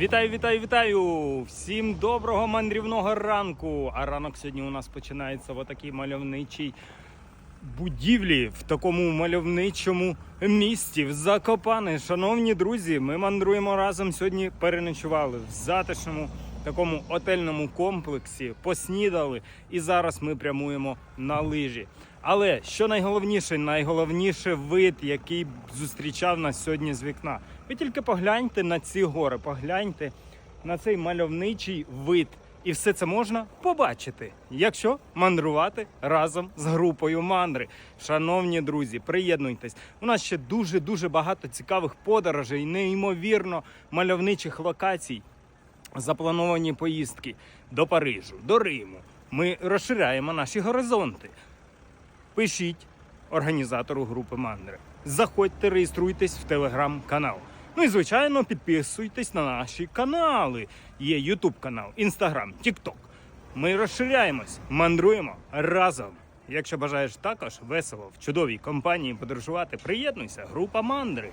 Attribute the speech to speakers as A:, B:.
A: Вітаю, вітаю, вітаю! Всім доброго мандрівного ранку! А ранок сьогодні у нас починається в отакій мальовничій будівлі, в такому мальовничому місті, в Закопане. Шановні друзі, ми мандруємо разом сьогодні. Переночували в затишному такому отельному комплексі, поснідали, і зараз ми прямуємо на лижі. Але що найголовніше, найголовніше вид, який зустрічав нас сьогодні з вікна. Ви тільки погляньте на ці гори, погляньте на цей мальовничий вид. І все це можна побачити, якщо мандрувати разом з групою мандри. Шановні друзі, приєднуйтесь. У нас ще дуже дуже багато цікавих подорожей, неймовірно мальовничих локацій. Заплановані поїздки до Парижу, до Риму. Ми розширяємо наші горизонти. Пишіть організатору групи Мандри. Заходьте, реєструйтесь в телеграм-канал. Ну і звичайно, підписуйтесь на наші канали. Є Ютуб канал, Інстаграм, Тікток. Ми розширяємось, мандруємо разом. Якщо бажаєш також весело в чудовій компанії подорожувати, приєднуйся, група мандри.